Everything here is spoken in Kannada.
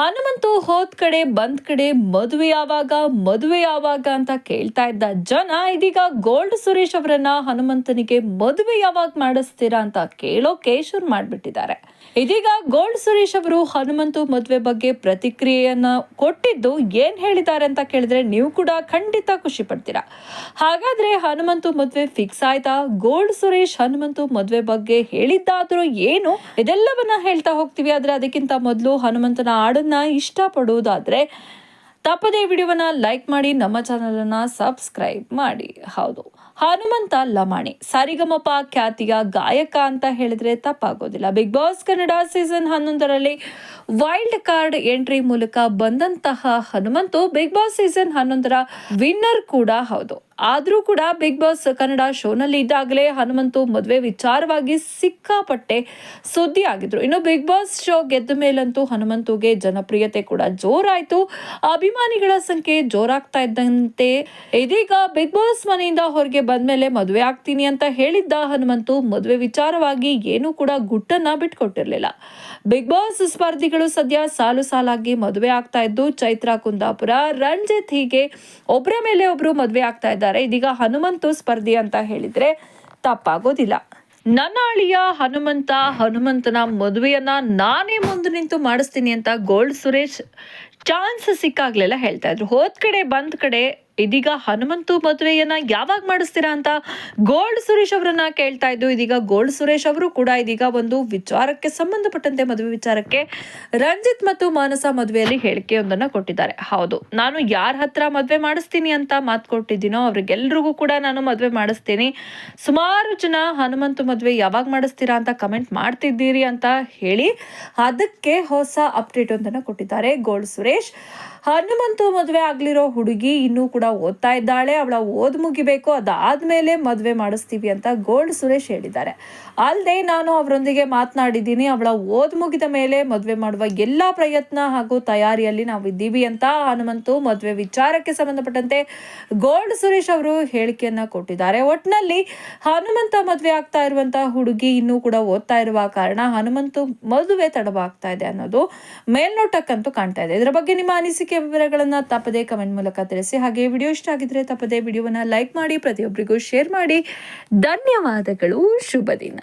ಹನುಮಂತು ಹೋದ್ ಕಡೆ, ಬಂದ್ ಕಡೆ, ಮದುವೆ ಯಾವಾಗ ಮದುವೆ ಯಾವಾಗ ಅಂತ ಕೇಳ್ತಾ ಇದ್ದ ಜನ, ಇದೀಗ ಗೋಲ್ಡ್ ಸುರೇಶ್ ಅವರನ್ನ ಹನುಮಂತನಿಗೆ ಮದುವೆ ಯಾವಾಗ ಮಾಡಿಸ್ತೀರಾ ಅಂತ ಕೇಳೋಕೆ ಶುರು ಮಾಡ್ಬಿಟ್ಟಿದ್ದಾರೆ. ಇದೀಗ ಗೋಲ್ಡ್ ಸುರೇಶ್ ಅವರು ಹನುಮಂತು ಮದುವೆ ಬಗ್ಗೆ ಪ್ರತಿಕ್ರಿಯೆಯನ್ನ ಕೊಟ್ಟಿದ್ದು ಏನ್ ಹೇಳಿದ್ದಾರೆ ಅಂತ ಕೇಳಿದ್ರೆ ನೀವು ಕೂಡ ಖಂಡಿತ ಖುಷಿ ಪಡ್ತೀರಾ. ಹಾಗಾದ್ರೆ ಹನುಮಂತು ಮದುವೆ ಫಿಕ್ಸ್ ಆಯ್ತಾ? ಗೋಲ್ಡ್ ಸುರೇಶ್ ಹನುಮಂತು ಮದುವೆ ಬಗ್ಗೆ ಹೇಳಿದ್ದಾದ್ರೂ ಏನು? ಇದೆಲ್ಲವನ್ನ ಹೇಳ್ತಾ ಹೋಗ್ತೀವಿ, ಆದ್ರೆ ಅದಕ್ಕಿಂತ ಮೊದಲು ಹನುಮಂತನ ಹಾಡನ್ನ ಇಷ್ಟಪಡೋದಾದರೆ ತಪ್ಪದೇ ವಿಡಿಯೋವನ್ನ ಲೈಕ್ ಮಾಡಿ, ನಮ್ಮ ಚಾನಲನ್ನು ಸಬ್ಸ್ಕ್ರೈಬ್ ಮಾಡಿ. ಹೌದು. ಹನುಮಂತ ಲಮಾಣಿ, ಸಾರಿಗಮಪ ಖ್ಯಾತಿಯ ಗಾಯಕ ಅಂತ ಹೇಳಿದ್ರೆ ತಪ್ಪಾಗೋದಿಲ್ಲ. ಬಿಗ್ ಬಾಸ್ ಕನ್ನಡ ಸೀಸನ್ ಹನ್ನೊಂದರಲ್ಲಿ ವೈಲ್ಡ್ ಕಾರ್ಡ್ ಎಂಟ್ರಿ ಮೂಲಕ ಬಂದಂತಹ ಹನುಮಂತು ಬಿಗ್ ಬಾಸ್ ಸೀಸನ್ ಹನ್ನೊಂದರ ವಿನ್ನರ್ ಕೂಡ ಹೌದು. ಆದ್ರೂ ಕೂಡ ಬಿಗ್ ಬಾಸ್ ಕನ್ನಡ ಶೋನಲ್ಲಿ ಇದ್ದಾಗಲೇ ಹನುಮಂತು ಮದುವೆ ವಿಚಾರವಾಗಿ ಸಿಕ್ಕಾಪಟ್ಟೆ ಸುದ್ದಿ ಆಗಿದ್ರು ಇನ್ನು ಬಿಗ್ ಬಾಸ್ ಶೋ ಗೆದ್ದ ಮೇಲಂತೂ ಹನುಮಂತುಗೆ ಜನಪ್ರಿಯತೆ ಕೂಡ ಜೋರಾಯಿತು. ಅಭಿಮಾನಿಗಳ ಸಂಖ್ಯೆ ಜೋರಾಗ್ತಾ ಇದ್ದಂತೆ ಇದೀಗ ಬಿಗ್ ಬಾಸ್ ಮನೆಯಿಂದ ಹೊರಗೆ ಬಂದ ಮೇಲೆ ಮದುವೆ ಆಗ್ತೀನಿ ಅಂತ ಹೇಳಿದ್ದ ಹನುಮಂತು ಮದುವೆ ವಿಚಾರವಾಗಿ ಏನೂ ಕೂಡ ಗುಟ್ಟನ್ನ ಬಿಟ್ಕೊಟ್ಟಿರಲಿಲ್ಲ. ಬಿಗ್ ಬಾಸ್ ಸ್ಪರ್ಧಿಗಳು ಸದ್ಯ ಸಾಲು ಸಾಲಾಗಿ ಮದುವೆ ಆಗ್ತಾ ಇದ್ದು, ಚೈತ್ರಾ ಕುಂದಾಪುರ, ರಂಜಿತ್ ಹೀಗೆ ಒಬ್ಬರ ಮೇಲೆ ಒಬ್ರು ಮದುವೆ ಆಗ್ತಾ ಇದ್ದಾರೆ. ಇದೀಗ ಹನುಮಂತು ಸ್ಪರ್ಧಿ ಅಂತ ಹೇಳಿದ್ರೆ ತಪ್ಪಾಗೋದಿಲ್ಲ. ನನ್ನ ಅಳಿಯ ಹನುಮಂತ ಹನುಮಂತನ ಮದುವೆಯನ್ನ ನಾನೇ ಮುಂದೆ ನಿಂತು ಮಾಡಿಸ್ತೀನಿ ಅಂತ ಗೋಲ್ಡ್ ಸುರೇಶ್ ಚಾನ್ಸ್ ಸಿಕ್ಕಾಗ್ಲೆಲ್ಲ ಹೇಳ್ತಾ ಇದ್ರು. ಹೋದ್ ಕಡೆ ಬಂದ್ ಕಡೆ ಇದೀಗ ಹನುಮಂತು ಮದುವೆಯನ್ನ ಯಾವಾಗ ಮಾಡಿಸ್ತೀರಾ ಅಂತ ಗೋಲ್ಡ್ ಸುರೇಶ್ ಅವರನ್ನ ಕೇಳ್ತಾ ಇದ್ದು, ಇದೀಗ ಗೋಲ್ಡ್ ಸುರೇಶ್ ಅವರು ಕೂಡ ಇದೀಗ ಒಂದು ವಿಚಾರಕ್ಕೆ ಸಂಬಂಧಪಟ್ಟಂತೆ ಮದುವೆ ವಿಚಾರಕ್ಕೆ ರಂಜಿತ್ ಮತ್ತು ಮಾನಸ ಮದುವೆಯಲ್ಲಿ ಹೇಳಿಕೆಯೊಂದನ್ನ ಕೊಟ್ಟಿದ್ದಾರೆ. ಹೌದು, ನಾನು ಯಾರ ಹತ್ರ ಮದುವೆ ಮಾಡಿಸ್ತೀನಿ ಅಂತ ಮಾತು ಕೊಟ್ಟಿದ್ದೀನೋ ಅವ್ರಿಗೆಲ್ರಿಗೂ ಕೂಡ ನಾನು ಮದುವೆ ಮಾಡಿಸ್ತೀನಿ. ಸುಮಾರು ಜನ ಹನುಮಂತು ಮದುವೆ ಯಾವಾಗ ಮಾಡಿಸ್ತೀರಾ ಅಂತ ಕಮೆಂಟ್ ಮಾಡ್ತಿದ್ದೀರಿ ಅಂತ ಹೇಳಿ ಅದಕ್ಕೆ ಹೊಸ ಅಪ್ಡೇಟ್ ಒಂದನ್ನು ಕೊಟ್ಟಿದ್ದಾರೆ ಗೋಲ್ಡ್ ಸುರೇಶ್. ಹನುಮಂತು ಮದುವೆ ಆಗ್ಲಿರೋ ಹುಡುಗಿ ಇನ್ನೂ ಕೂಡ ಓದ್ತಾ ಇದ್ದಾಳೆ, ಅವಳ ಓದ್ ಮುಗಿಬೇಕು, ಅದಾದ್ಮೇಲೆ ಮದುವೆ ಮಾಡಿಸ್ತೀವಿ ಅಂತ ಗೋಲ್ಡ್ ಸುರೇಶ್ ಹೇಳಿದ್ದಾರೆ. ಅಲ್ಲದೆ ನಾನು ಅವರೊಂದಿಗೆ ಮಾತನಾಡಿದ್ದೀನಿ, ಅವಳ ಓದ್ ಮುಗಿದ ಮೇಲೆ ಮದುವೆ ಮಾಡುವ ಎಲ್ಲಾ ಪ್ರಯತ್ನ ಹಾಗೂ ತಯಾರಿಯಲ್ಲಿ ನಾವು ಇದ್ದೀವಿ ಅಂತ ಹನುಮಂತು ಮದುವೆ ವಿಚಾರಕ್ಕೆ ಸಂಬಂಧಪಟ್ಟಂತೆ ಗೋಲ್ಡ್ ಸುರೇಶ್ ಅವರು ಹೇಳಿಕೆಯನ್ನ ಕೊಟ್ಟಿದ್ದಾರೆ. ಒಟ್ಟಿನಲ್ಲಿ ಹನುಮಂತ ಮದುವೆ ಆಗ್ತಾ ಇರುವಂತಹ ಹುಡುಗಿ ಇನ್ನೂ ಕೂಡ ಓದ್ತಾ ಇರುವ ಕಾರಣ ಹನುಮಂತು ಮದುವೆ ತಡವಾಗ್ತಾ ಇದೆ ಅನ್ನೋದು ಮೇಲ್ನೋಟಕ್ಕಂತೂ ಕಾಣ್ತಾ ಇದೆ. ಇದರ ಬಗ್ಗೆ ನಿಮ್ಮ ಅನಿಸಿಕೆ ವಿವರಗಳನ್ನ ತಪ್ಪದೇ ಕಮೆಂಟ್ ಮೂಲಕ ತಿಳಿಸಿ. ಹಾಗೆ ವಿಡಿಯೋ ಇಷ್ಟ ಆಗಿದ್ರೆ ತಪ್ಪದೆ ವಿಡಿಯೋವನ್ನ ಲೈಕ್ ಮಾಡಿ ಪ್ರತಿಯೊಬ್ಬರಿಗೂ ಶೇರ್ ಮಾಡಿ. ಧನ್ಯವಾದಗಳು. ಶುಭ ದಿನ.